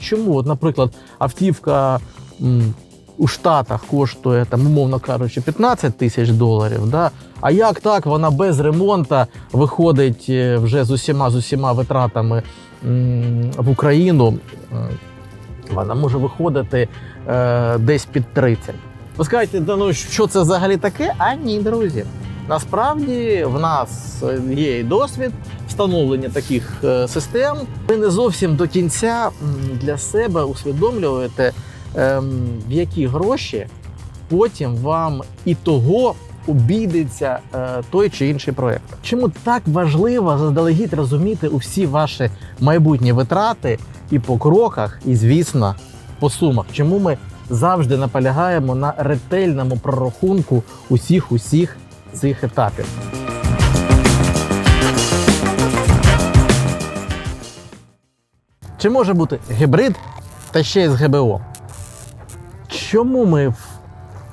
Чому, от, наприклад, автівка м, у Штатах коштує, там, умовно кажучи, 15 тисяч доларів, да? а як так вона без ремонту виходить е, вже з усіма з усіма витратами м, в Україну? Е, Вона може виходити е, десь під 30. Ви скажете, да ну що це взагалі таке? А ні, друзі. Насправді в нас є і досвід встановлення таких е, систем. Ви не зовсім до кінця для себе усвідомлюєте, ем, в які гроші потім вам і того обійдеться е, той чи інший проект. Чому так важливо заздалегідь розуміти усі ваші майбутні витрати і по кроках, і звісно, по сумах? Чому ми завжди наполягаємо на ретельному прорахунку усіх усіх цих етапів? Чи може бути гібрид та ще й з ГБО? Чому ми в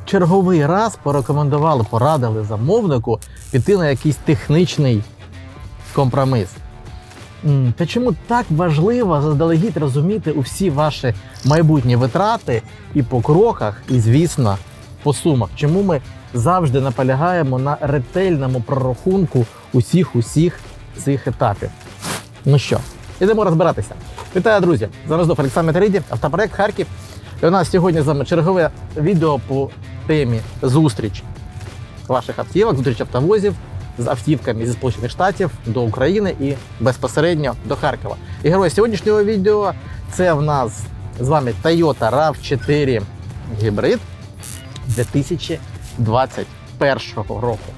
черговий раз порекомендували, порадили замовнику піти на якийсь технічний компроміс? Та чому так важливо заздалегідь розуміти усі ваші майбутні витрати і по кроках, і звісно, по сумах? Чому ми завжди наполягаємо на ретельному прорахунку усіх усіх цих етапів? Ну що, ідемо розбиратися. Вітаю, друзі! Зараз до Олександр Метериді, автопроект Харків. І у нас сьогодні з вами чергове відео по темі зустріч ваших автівок, зустріч автовозів з автівками зі Сполучених Штатів до України і безпосередньо до Харкова. І герой сьогоднішнього відео це в нас з вами Toyota RAV4 гібрид 2021 року.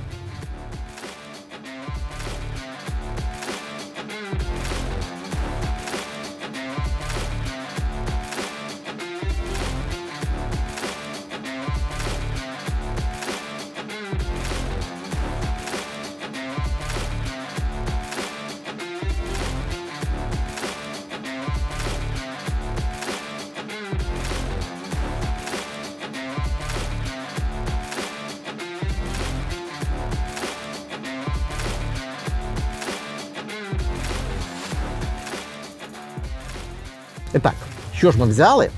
Що ж ми взяли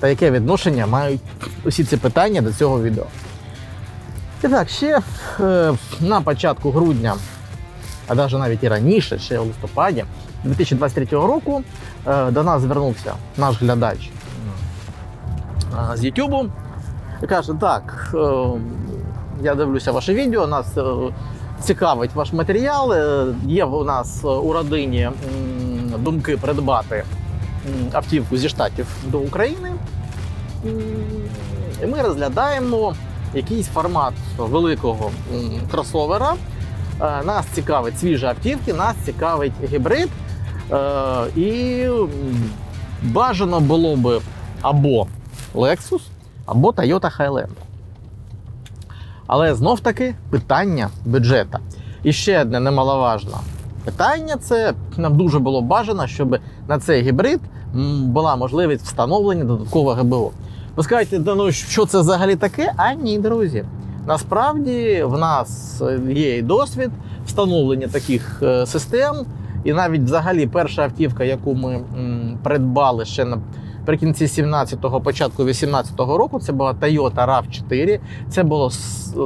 та яке відношення мають усі ці питання до цього відео? І так, ще е, на початку грудня, а навіть навіть і раніше, ще у листопаді 2023 року, е, до нас звернувся наш глядач е, з Ютубу і каже: так, е, я дивлюся ваше відео, нас е, цікавить ваш матеріал. е, Є у нас е, у родині думки придбати автівку зі штатів до України. І ми розглядаємо якийсь формат великого кросовера. Е, Нас цікавить свіжі автівки, нас цікавить гібрид. Е, І бажано було би або Lexus, або Toyota Highlander. Але знов таки питання бюджета. І ще одне немаловажне питання це нам дуже було бажано, щоб на цей гібрид була можливість встановлення додаткового ГБО. Ви скажете, да ну що це взагалі таке? А ні, друзі. Насправді в нас є і досвід встановлення таких е, систем. І навіть взагалі перша автівка, яку ми придбали ще наприкінці 17-го, початку 18-го року, це була Toyota RAV4. Це було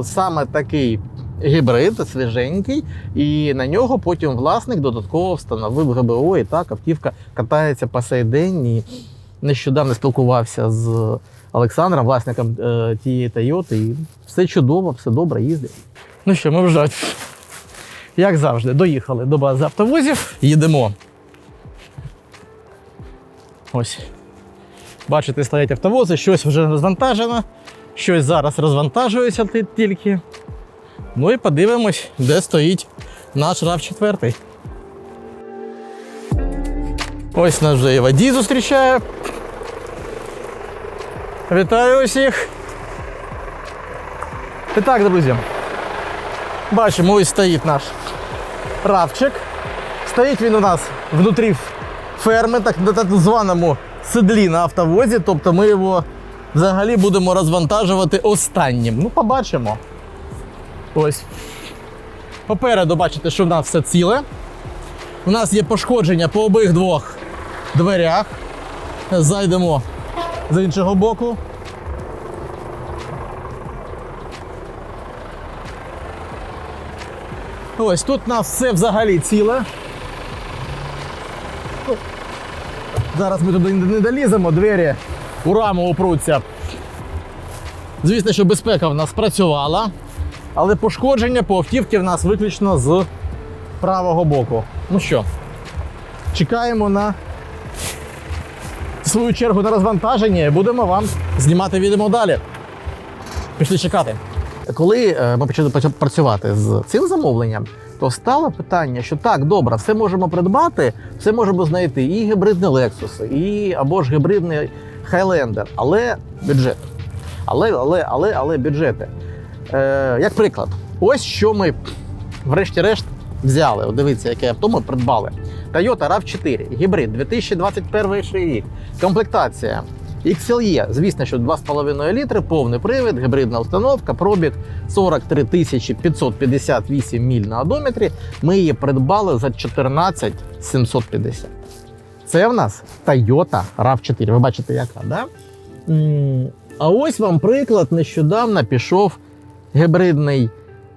саме такий гібрид, свіженький, і на нього потім власник додатково встановив ГБО. І так автівка катається по сей день. І нещодавно спілкувався з Олександром, власником е, тієї Toyota, і все чудово, все добре, їздить. Ну що, ми вже, як завжди, доїхали до бази автовозів. Їдемо. Ось. Бачите, стоять автовози, щось вже розвантажено, щось зараз розвантажується тільки. Ну і подивимось, де стоїть наш rav 4 Ось нас вже і водій зустрічає. Вітаю усіх. І так, друзі. Бачимо, ось стоїть наш равчик. Стоїть він у нас внутрі ферми, так так званому седлі на автовозі. Тобто ми його взагалі будемо розвантажувати останнім. Ну, побачимо. Ось. Попереду бачите, що в нас все ціле. У нас є пошкодження по обох двох дверях. зайдемо з іншого боку. Ось тут у нас все взагалі ціле. Зараз ми туди не доліземо, двері у раму упруться. Звісно, що безпека в нас працювала, але пошкодження по автівці в нас виключно з правого боку. Ну що, чекаємо на свою чергу на розвантаження і будемо вам знімати відео далі. Пішли чекати. Коли е, ми почали працювати з цим замовленням, то стало питання, що так, добре, все можемо придбати, все можемо знайти, і гібридний Lexus, і або ж гібридний Highlander, але бюджет. Але, але, але, але бюджети. Е, як приклад, ось що ми врешті-решт взяли. От дивіться, яке авто ми придбали. Toyota RAV4, гібрид 2021 рік. Комплектація XLE, звісно, що 2,5 літри, повний привід, гібридна установка, пробіг 43 558 міль на одометрі. Ми її придбали за 14 750. Це в нас Toyota RAV4. Ви бачите, яка, да? А ось вам приклад. Нещодавно пішов гібридний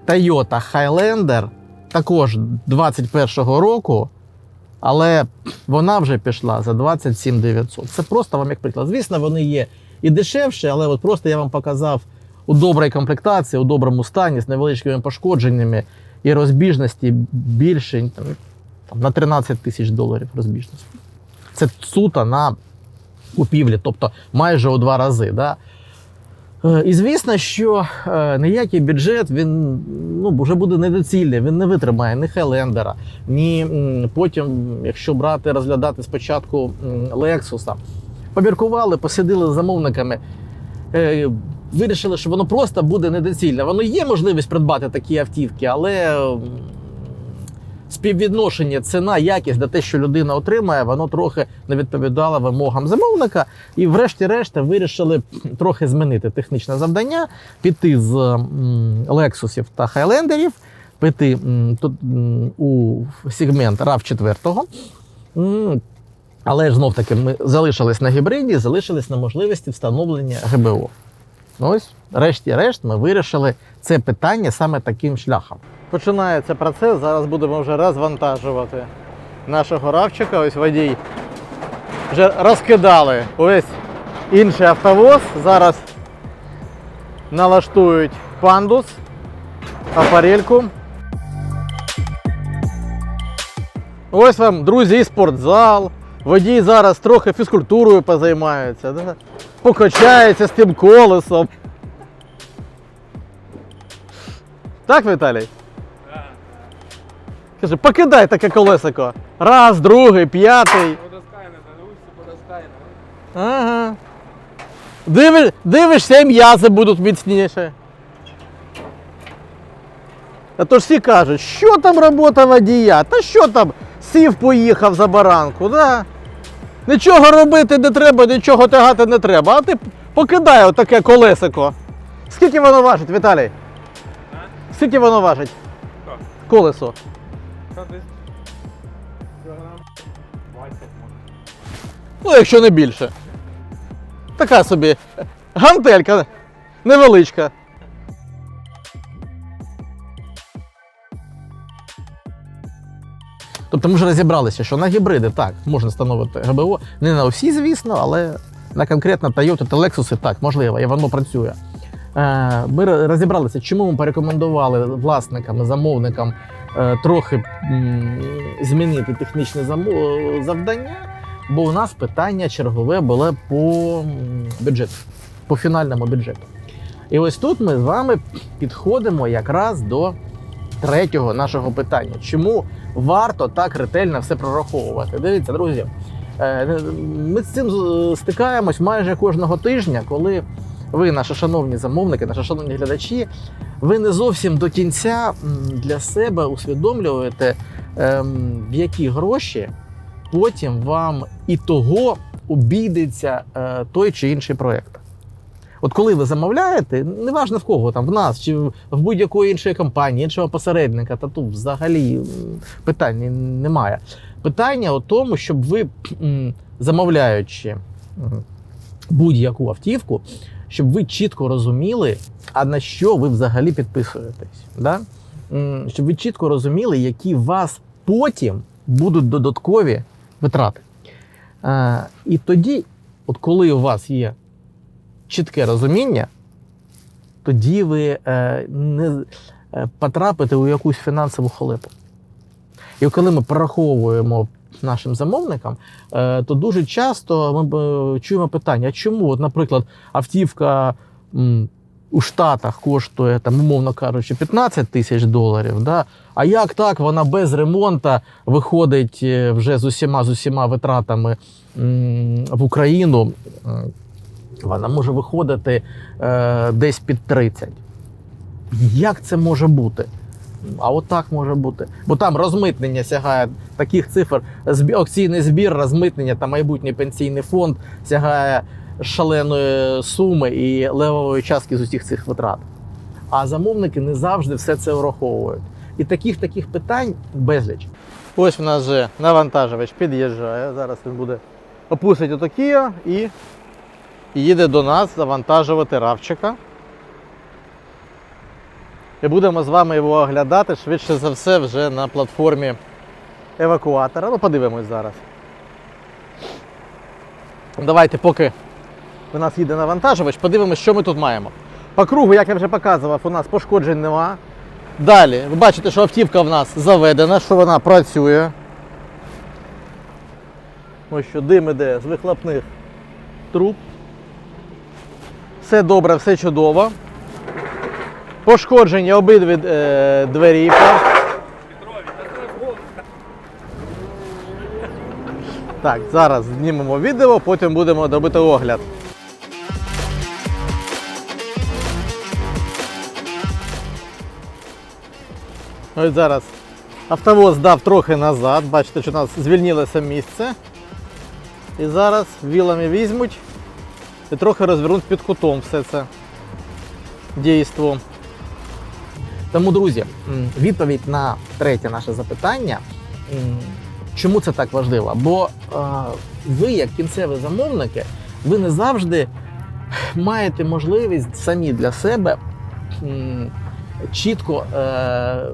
Toyota Highlander, також 21-го року, але вона вже пішла за 27 900. Це просто вам як приклад. Звісно, вони є і дешевші, але от просто я вам показав у добрій комплектації, у доброму стані, з невеличкими пошкодженнями і розбіжності більше там, на 13 тисяч доларів розбіжності. Це суто на купівлі, тобто майже у два рази. Да? Е, І звісно, що е, ніякий бюджет він ну, вже буде недоцільний, він не витримає ні Хелендера, ні потім, якщо брати, розглядати спочатку Лексуса. Поміркували, посиділи з замовниками, е, вирішили, що воно просто буде недоцільне. Воно є можливість придбати такі автівки, але співвідношення ціна, якість до те, що людина отримає, воно трохи не відповідало вимогам замовника. І врешті-решт вирішили трохи змінити технічне завдання, піти з Лексусів та Хайлендерів, піти тут, у сегмент rav 4 Але ж знов таки ми залишились на гібриді, залишились на можливості встановлення ГБО. Ось, решті-решт, ми вирішили це питання саме таким шляхом. Починається процес. Зараз будемо вже розвантажувати нашого равчика. Ось водій вже розкидали увесь інший автовоз. Зараз налаштують пандус, апарельку. Ось вам, друзі, і спортзал. Водій зараз трохи фізкультурою позаймається, да? покачається з тим колесом. Так, Віталій? Каже, покидай таке колесико. Раз, другий, п'ятий. Подоскайно. Ага. Диви, дивишся, м'язи будуть міцніші. А то ж всі кажуть, що там робота водія? Та що там сів, поїхав за баранку, да? Нічого робити не треба, нічого тягати не треба. А ти покидай отаке колесико. Скільки воно важить, Віталій? Скільки воно важить? Колесо. Ну, якщо не більше. Така собі гантелька невеличка. Тобто ми вже розібралися, що на гібриди так можна встановити ГБО. Не на всі, звісно, але на конкретно Toyota та Lexus так, можливо, і воно працює. Е, Ми розібралися, чому ми порекомендували власникам замовникам трохи змінити технічне завдання, бо у нас питання чергове було по бюджету, по фінальному бюджету. І ось тут ми з вами підходимо якраз до третього нашого питання. Чому варто так ретельно все прораховувати? Дивіться, друзі, е, ми з цим стикаємось майже кожного тижня, коли ви, наші шановні замовники, наші шановні глядачі, ви не зовсім до кінця для себе усвідомлюєте, ем, в які гроші потім вам і того обійдеться е, той чи інший проєкт. От коли ви замовляєте, неважно в кого там, в нас чи в будь-якої іншої компанії, іншого посередника, та тут взагалі питань немає. Питання у тому, щоб ви, замовляючи будь-яку автівку, щоб ви чітко розуміли, а на що ви взагалі підписуєтесь. Да? Щоб ви чітко розуміли, які вас потім будуть додаткові витрати. Е, І тоді, от коли у вас є чітке розуміння, тоді ви е, не е, потрапите у якусь фінансову халепу. І коли ми пораховуємо нашим замовникам, е, то дуже часто ми е, чуємо питання: чому, от, наприклад, автівка у Штатах коштує, там, умовно кажучи, 15 тисяч доларів, да? а як так вона без ремонту виходить е, вже з усіма, з усіма витратами в Україну? Вона може виходити е, десь під 30. Як це може бути? А от так може бути. Бо там розмитнення сягає таких цифр. Акційний збір, розмитнення та майбутній пенсійний фонд сягає шаленої суми і левової частки з усіх цих витрат. А замовники не завжди все це враховують. І таких таких питань безліч. Ось у нас вже навантажувач під'їжджає. Зараз він буде опустить ото Kia і їде до нас завантажувати равчика. І будемо з вами його оглядати швидше за все вже на платформі евакуатора. Ну, подивимось зараз. Давайте, поки у нас їде навантажувач, подивимось, що ми тут маємо. По кругу, як я вже показував, у нас пошкоджень нема. Далі, ви бачите, що автівка в нас заведена, що вона працює. Ось що дим іде з вихлопних труб. Все добре, все чудово. Пошкоджені обидві е, двері. Так, зараз знімемо відео, потім будемо робити огляд. Ось зараз автовоз дав трохи назад. Бачите, що у нас звільнилося місце. І зараз вілами візьмуть і трохи розвернуть під кутом все це дійство. Тому, друзі, відповідь на третє наше запитання. Чому це так важливо? Бо е, ви, як кінцеві замовники, ви не завжди маєте можливість самі для себе м, чітко е,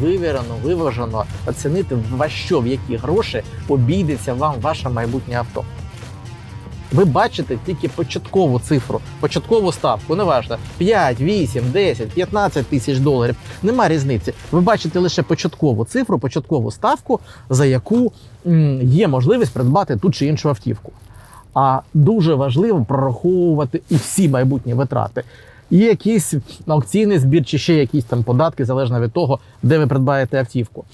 вивірено, виважено оцінити, во що, в які гроші обійдеться вам ваше майбутнє авто. Ви бачите тільки початкову цифру, початкову ставку, неважно 5, 8, 10, 15 тисяч доларів. Нема різниці. Ви бачите лише початкову цифру, початкову ставку, за яку є можливість придбати ту чи іншу автівку. А дуже важливо прораховувати і всі майбутні витрати. І якийсь аукційний збір, чи ще якісь там податки, залежно від того, де ви придбаєте автівку.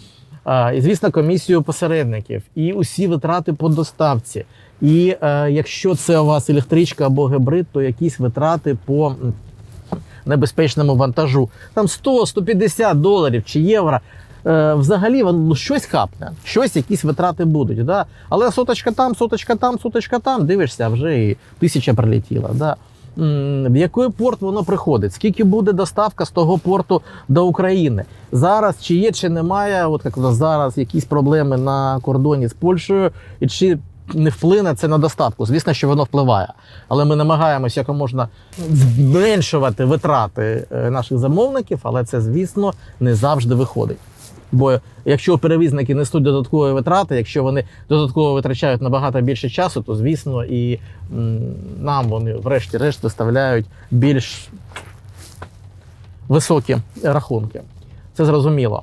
І, звісно, комісію посередників, і усі витрати по доставці. І е, якщо це у вас електричка або гібрид, то якісь витрати по небезпечному вантажу. Там 100-150 доларів чи євро. Е, взагалі ну, щось хапне, щось, якісь витрати будуть. Да? Але соточка там, соточка там, соточка там, дивишся, вже і тисяча прилетіла. Да? В який порт воно приходить? Скільки буде доставка з того порту до України? Зараз чи є, чи немає, от як зараз якісь проблеми на кордоні з Польщею, і чи не вплине це на доставку? Звісно, що воно впливає. Але ми намагаємося якомога зменшувати витрати е, наших замовників, але це, звісно, не завжди виходить. Бо якщо перевізники несуть додаткові витрати, якщо вони додатково витрачають набагато більше часу, то звісно і нам вони врешті-решт виставляють більш високі рахунки. Це зрозуміло.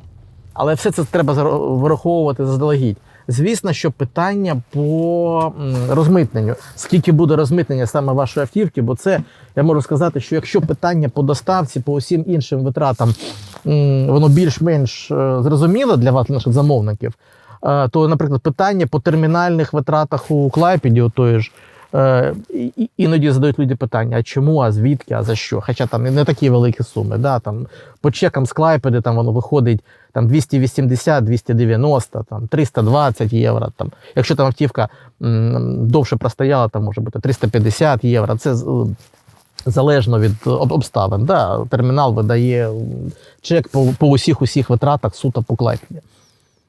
Але все це треба враховувати заздалегідь. Звісно, що питання по розмитненню. Скільки буде розмитнення саме вашої автівки, бо це я можу сказати, що якщо питання по доставці, по усім іншим витратам, воно більш-менш е, зрозуміло для вас, наших замовників, е, то, наприклад, питання по термінальних витратах у Клайпіді, у тої ж. Е, Іноді задають люди питання: а чому, а звідки, а за що? Хоча там не такі великі суми. Да? Там, по чекам з Клайпеди там воно виходить там 280, 290, там 320 євро. Там, якщо там автівка м, довше простояла, там може бути 350 євро. Це залежно від обставин. Да? Термінал видає чек по, по усіх усіх витратах суто по Клайпеді.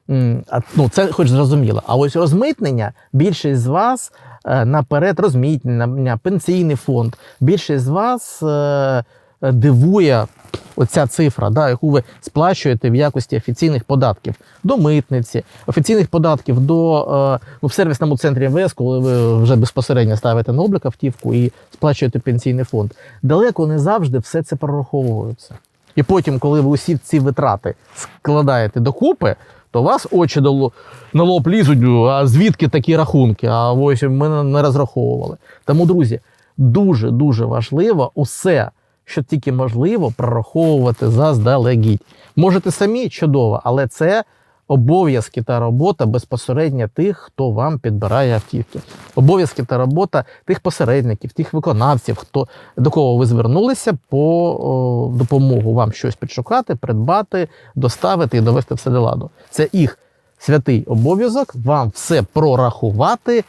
Ну, це хоч зрозуміло. А ось розмитнення більшість з вас е, наперед розмитнення, пенсійний фонд. Більшість з вас е, е, дивує оця цифра, да, яку ви сплачуєте в якості офіційних податків до митниці, офіційних податків до ну, в сервісному центрі МВС, коли ви вже безпосередньо ставите на облік автівку і сплачуєте пенсійний фонд. Далеко не завжди все це прораховується. І потім, коли ви усі ці витрати складаєте докупи, то вас очі до на лоб лізуть, а звідки такі рахунки? А ось ми не- розраховували. Тому, друзі, дуже дуже важливо усе, що тільки можливо, прораховувати заздалегідь. Можете самі чудово, але це обов'язки та робота безпосередньо тих, хто вам підбирає автівки. Обов'язки та робота тих посередників, тих виконавців, хто до кого ви звернулися по о, допомогу вам щось підшукати, придбати, доставити і довести все до ладу. Це їх святий обов'язок вам все прорахувати.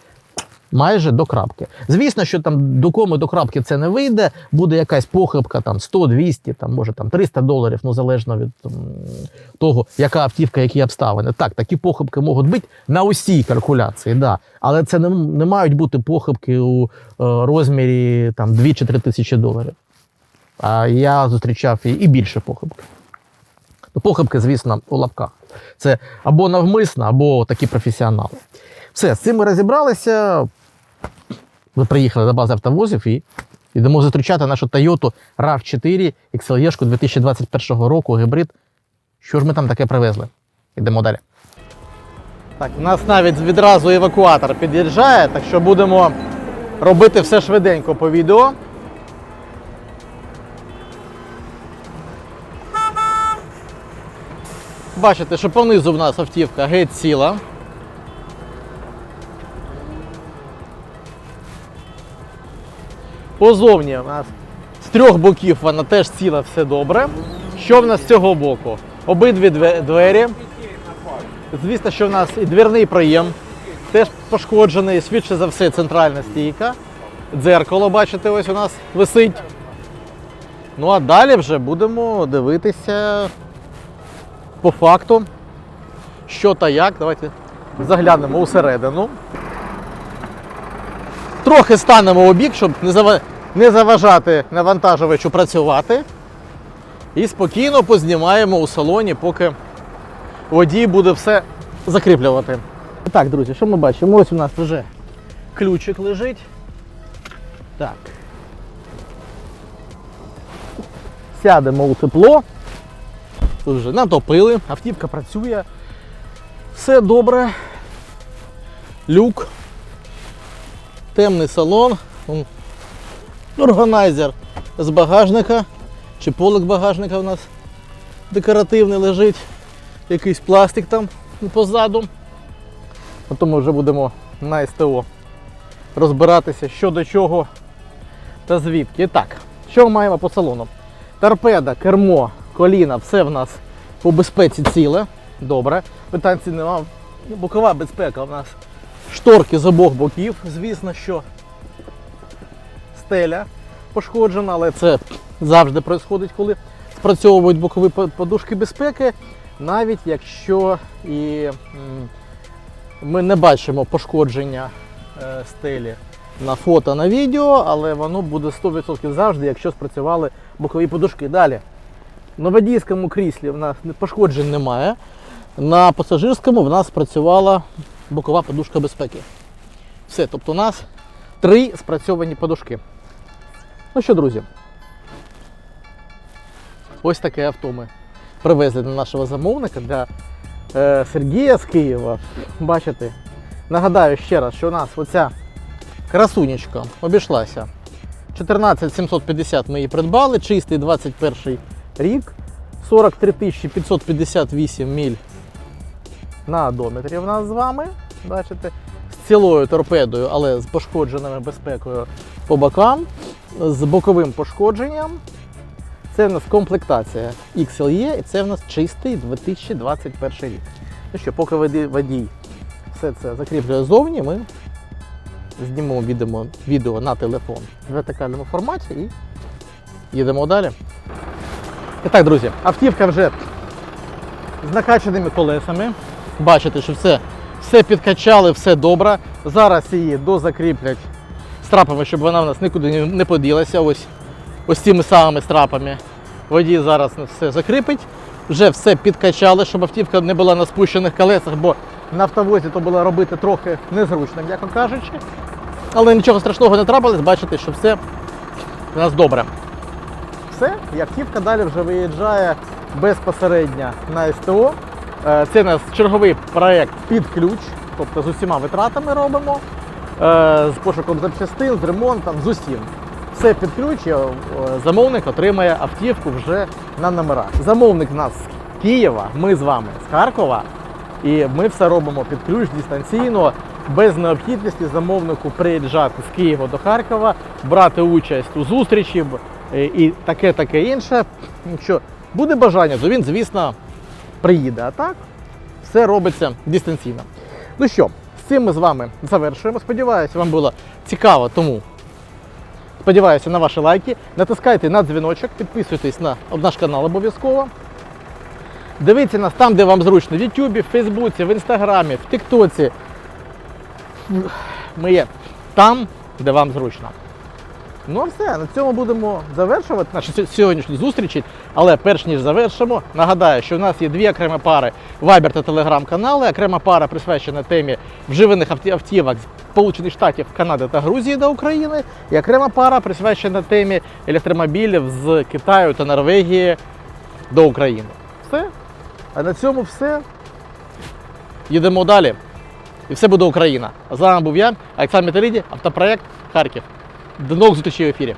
Майже до крапки. Звісно, що там до кому до крапки це не вийде, буде якась похибка там 100, 200, там може там 300 доларів, ну залежно від м, того, яка автівка, які обставини. Так, такі похибки можуть бути на усій калькуляції, да. але це не, не мають бути похибки у е, розмірі там 2 чи 3 тисячі доларів. А я зустрічав і, і більше похибки. Похибки, звісно, у лапках. Це або навмисно, або такі професіонали. Все, з цим ми розібралися. Ми приїхали до бази автовозів і йдемо зустрічати нашу Toyota RAV4 XLE 2021 року гібрид. Що ж ми там таке привезли? Йдемо далі. Так, у нас навіть відразу евакуатор під'їжджає, так що будемо робити все швиденько по відео. Бачите, що понизу в нас автівка геть ціла. Позовні у нас з трьох боків вона теж ціла, все добре. Що в нас з цього боку? Обидві двері. Звісно, що в нас і двірний проєм теж пошкоджений, швидше за все, центральна стійка. Дзеркало, бачите, ось у нас висить. Ну а далі вже будемо дивитися по факту, що та як. Давайте заглянемо усередину. Трохи станемо у бік, щоб не заважати навантажувачу працювати. І спокійно познімаємо у салоні, поки водій буде все закріплювати. Так, друзі, що ми бачимо? Ось у нас вже ключик лежить. Так. Сядемо у тепло. Тут вже натопили, автівка працює. Все добре. Люк. Темний салон. Органайзер з багажника. Чи полик багажника у нас декоративний лежить. Якийсь пластик там позаду. Потім ми вже будемо на СТО розбиратися, що до чого та звідки. Так, що маємо по салону? Торпеда, кермо, коліна, все в нас по безпеці ціле. Добре. Питань ці нема. Бокова безпека в нас. Шторки з обох боків. Звісно, що стеля пошкоджена, але це завжди відбувається, коли спрацьовують бокові подушки безпеки, навіть якщо і ми не бачимо пошкодження е, стелі на фото, на відео, але воно буде 100% завжди, якщо спрацювали бокові подушки. Далі. На водійському кріслі в нас пошкоджень немає. На пасажирському в нас спрацювала бокова подушка безпеки. Все, тобто у нас три спрацьовані подушки. Ну що, друзі, ось таке авто ми привезли до нашого замовника для е, Сергія з Києва. Бачите, нагадаю ще раз, що у нас оця красунечка обійшлася. 14 750 ми її придбали, чистий 21 рік, 43 558 міль на одометрі в нас з вами. Бачите, з цілою торпедою, але з пошкодженою безпекою по бокам, з боковим пошкодженням. Це в нас комплектація XLE і це в нас чистий 2021 рік. Ну що, поки водій, все це закріплює зовні, ми знімемо відео, на телефон в вертикальному форматі і їдемо далі. І так, друзі, автівка вже з накачаними колесами. Бачите, що все, все підкачали, все добре. Зараз її дозакріплять страпами, щоб вона в нас нікуди не- поділася. Ось, ось цими самими страпами. Водій зараз все закріпить. Вже все підкачали, щоб автівка не була на спущених колесах, бо на автовозі то було робити трохи незручно, м'яко кажучи. Але нічого страшного не трапилось, бачите, що все у нас добре. Все, і автівка далі вже виїжджає безпосередньо на СТО. Е, Це у нас черговий проєкт під ключ, тобто з усіма витратами робимо, е, з пошуком запчастин, з ремонтом, з усім. Все під ключ, е, замовник отримає автівку вже на номерах. Замовник в нас з Києва, ми з вами з Харкова. І ми все робимо під ключ дистанційно, без необхідності замовнику приїжджати з Києва до Харкова, брати участь у зустрічі і таке, таке інше. Якщо буде бажання, то він, звісно, приїде. А так, все робиться дистанційно. Ну що, з цим ми з вами завершуємо. Сподіваюся, вам було цікаво, тому сподіваюся на ваші лайки. Натискайте на дзвіночок, підписуйтесь на наш канал обов'язково. Дивіться нас там, де вам зручно, в Ютубі, в Фейсбуці, в Інстаграмі, в Тіктоці. Ми є там, де вам зручно. Ну, все, на цьому будемо завершувати наші сьогоднішні зустрічі. Але перш ніж завершимо, нагадаю, що в нас є дві окремі пари Viber та Telegram канали. Окрема пара присвячена темі вживаних автівок Сполучених Штатів, Канади та Грузії до України. І окрема пара присвячена темі електромобілів з Китаю та Норвегії до України. Все. А на цьому все. Їдемо далі. І все буде Україна. З вами був я, Олександр Металіді, автопроект Харків. До нових зустрічей в ефірі.